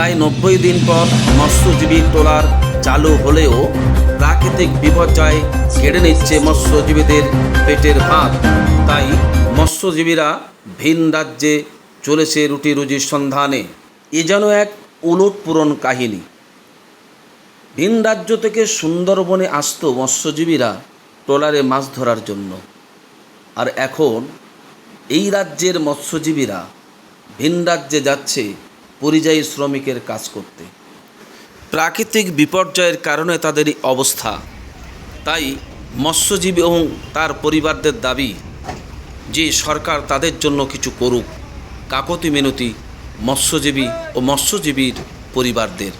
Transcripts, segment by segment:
প্রায় নব্বই দিন পর মৎস্যজীবী ট্রলার চালু হলেও প্রাকৃতিক বিপর্যয় কেড়ে নিচ্ছে মৎস্যজীবীদের পেটের ভাত। তাই মৎস্যজীবীরা ভিন রাজ্যে চলেছে রুটি রুজির সন্ধানে। এ যেন এক উলট পূরণ কাহিনী। ভিন রাজ্য থেকে সুন্দরবনে আসত মৎস্যজীবীরা ট্রলারে মাছ ধরার জন্য। আর এখন এই রাজ্যের মৎস্যজীবীরা ভিন রাজ্যে যাচ্ছে পরিযায়ী শ্রমিকের কাজ করতে। প্রাকৃতিক বিপর্যয়ের কারণে তাদের অবস্থা। তাই মৎস্যজীবী এবং তার পরিবারদের দাবি যে সরকার তাদের জন্য কিছু করুক, কাকতি মিনতি মৎস্যজীবী ও মৎস্যজীবীর পরিবারদের।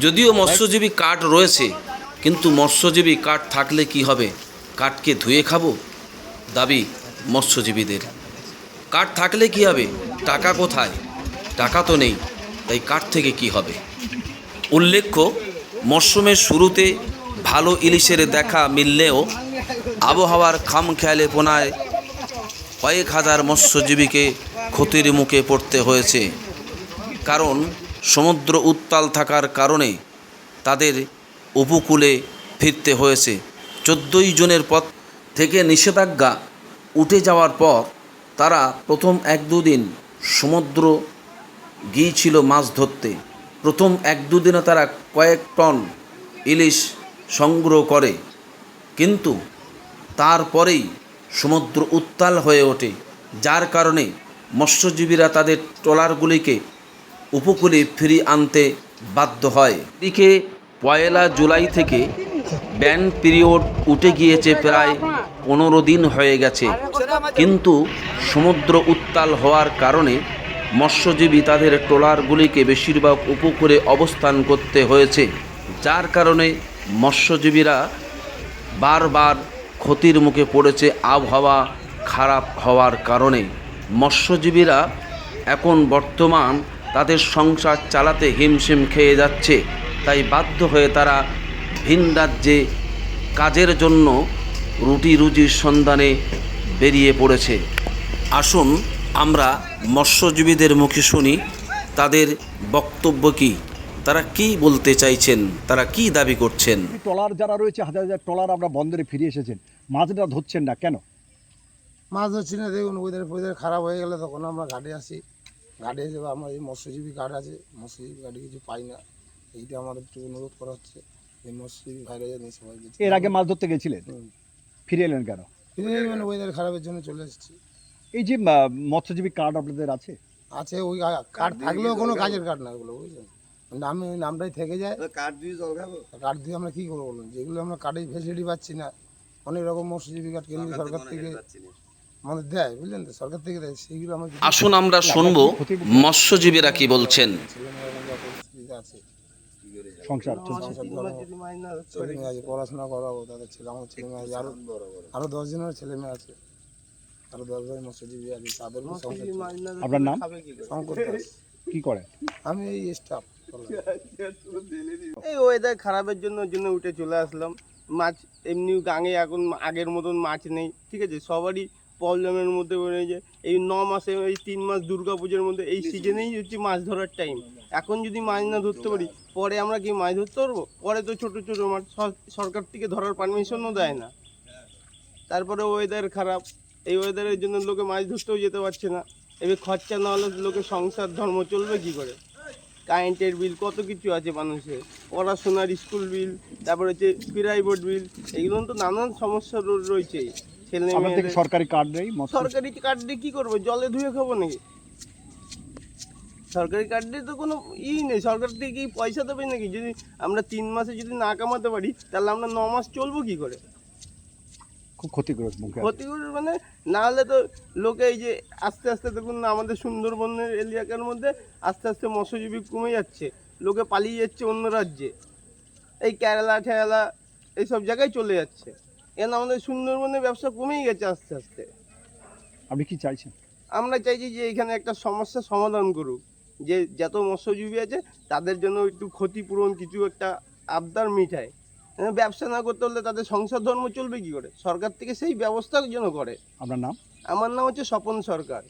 যদিও মৎস্যজীবী কাঠ রয়েছে, কিন্তু মৎস্যজীবী কাঠ থাকলে কি হবে? কাঠকে ধুয়ে খাব? দাবি মৎস্যজীবীদের। কাঠ থাকলে কি হবে? টাকা কোথায়? টাকা তো নেই, তাই কাঠ থেকে কি হবে? উল্লেখ্য, মরশুমের শুরুতে ভালো ইলিশের দেখা মিললেও আবহাওয়ার খাম খেয়ালে পোনায় কয়েক হাজার মৎস্যজীবীকে ক্ষতির মুখে পড়তে হয়েছে। কারণ সমুদ্র উত্তাল থাকার কারণে তাদের উপকূলে ফিরতে হয়েছে। চোদ্দোই জুনের পথ থেকে নিষেধাজ্ঞা উঠে যাওয়ার পর তারা প্রথম এক দুদিন সমুদ্র গিয়েছিল মাছ ধরতে। প্রথম এক দুদিনে তারা কয়েক টন ইলিশ সংগ্রহ করে। কিন্তু তারপরেই সমুদ্র উত্তাল হয়ে ওঠে, যার কারণে মৎস্যজীবীরা তাদের ট্রলারগুলিকে উপকূলে ফিরিয়ে আনতে বাধ্য হয়। এদিকে পয়লা জুলাই থেকে ব্যান পিরিয়ড উঠে গিয়েছে প্রায় পনেরো দিন হয়ে গেছে। কিন্তু সমুদ্র উত্তাল হওয়ার কারণে মৎস্যজীবী তাদের ট্রলারগুলিকে বেশিরভাগ উপকূলে অবস্থান করতে হয়েছে, যার কারণে মৎস্যজীবীরা বারবার ক্ষতির মুখে পড়েছে আবহাওয়া খারাপ হওয়ার কারণে। মৎস্যজীবীরা এখন বর্তমান তাদের সংসার চালাতে হিমশিম খেয়ে যাচ্ছে, তাই বাধ্য হয়ে তারা ভিন রাজ্যে কাজের জন্য রুটি রুজির সন্ধানে বেরিয়ে পড়েছে। আসুন আমরা মৎস্যজীবীদের মুখে শুনি তাদের বক্তব্য কী? তারা কি বলতে চাইছেন? তারা কি দাবি করছেন? ট্রলার যারা রয়েছে হাজার হাজার ট্রলার আমরা বন্দরে ফিরে এসেছেন। মাছটা ধরছেন না কেন? মাছ ধরছি না দেখুন ওয়েদার ফোয়েদার খারাপ হয়ে গেলে তখন আমরা ঘাটে আসি। ঘাটে এসে আমার এই মৎস্যজীবী কার্ড আছে মৎস্যজীবী কার্ডে কিছু পাই না। এইটা আমাদের একটু অনুরোধ করা হচ্ছে এই মৎস্যজীবী ভাইরা জানি সবাই এর আগে মাছ ধরতে গেছিলেন? ফিরে এলেন কেন? ফিরে এই মানে ওয়েদার খারাপের জন্য চলে এসেছি। এই যে মৎস্যজীবী কার্ড আপনাদের আছে? আছে ওই কার্ড থাকলেও কোনো কাজের কার্ড না ওগুলো বুঝলেন? নামে ওই নামটাই থেকে যায়। কাঠ দিয়ে জল খাব? কার্ড দিয়ে আমরা কী করব বলুন? যেগুলো আমরা কার্ডেই ফেসিলিটি পাচ্ছি না। অনেক রকম মৎস্যজীবী কার্ড কেন্দ্রীয় সরকার থেকে আমাদের দেয় বুঝলেন তো? সরকার থেকে দেয় সেইগুলো আমরা আসুন আমরা শুনব মৎস্যজীবীরা কি বলছেন? আছে সংসার পড়াশোনা করাবো তাদের ছেলে আমার ছেলে মেয়ে আছে আরও আরও দশ জনের ছেলে মেয়ে আছে। আপনার নাম? শঙ্কর দাস কি করেন আমি এই স্টাফ এই ওয়েদার খারাপের জন্য জন্য উঠে চলে আসলাম। মাছ এমনি গাঙে এখন আগের মতন মাছ নেই ঠিক আছে? সবারই প্রবলেমের মধ্যে পড়ে যে এই ন মাসে এই তিন মাস দুর্গা পুজোর মধ্যে এই সিজনেই হচ্ছে মাছ ধরার টাইম এখন যদি মাছ না ধরতে পারি পরে আমরা কি মাছ ধরতে পারব? পরে তো ছোট ছোট মাছ। সরকার থেকে ধরার পারমিশনও দেয় না। তারপরে ওয়েদার খারাপ। এই ওয়েদারের জন্য লোকে মাছ ধরতেও যেতে পারছে না। এবার খরচা না হলে লোকে সংসার ধর্ম চলবে কি করে? কারেন্টের বিল কত কিছু আছে মানুষের? পড়াশোনার স্কুল বিল তারপর হচ্ছে প্রাইভেট বিল এগুলো তো নানান সমস্যা রয়েছে। ছেলে মেয়েদের সরকারি কার্ড নেই সরকারি কার্ড দিয়ে কি করব? জলে ধুয়ে খাব নাকি? সরকারি কার্ড দিয়ে তো কোনো ই নেই। সরকার থেকে কি পয়সা দেবে নাকি? যদি আমরা তিন মাসে যদি না কামাতে পারি তাহলে আমরা ন মাস চলবো কি করে? খুব ক্ষতিগ্রস্ত মুখে। ক্ষতিকর মানে না হলে তো লোকে এই যে আস্তে আস্তে দেখুন না আমাদের সুন্দরবনের এলাকার মধ্যে আস্তে আস্তে মৎস্যজীবী কমে যাচ্ছে লোকে পালিয়ে যাচ্ছে অন্য রাজ্যে। এই কেরালা ঠেরালা এইসব জায়গায় চলে যাচ্ছে। এখানে আমাদের সুন্দরবনের ব্যবসা কমেই গেছে আস্তে আস্তে। আপনি কি চাইছেন? আমরা চাইছি যে এখানে একটা সমস্যার সমাধান করুক যে যত মৎস্যজীবী আছে তাদের জন্য একটু ক্ষতিপূরণ কিছু একটা আবদার মিঠায় ব্যবসা না করতে হলে তাদের সংসার ধর্ম চলবে কি করে? সরকার থেকে সেই ব্যবস্থা যেন করে। আপনার নাম? আমার নাম হচ্ছে স্বপন সরকার।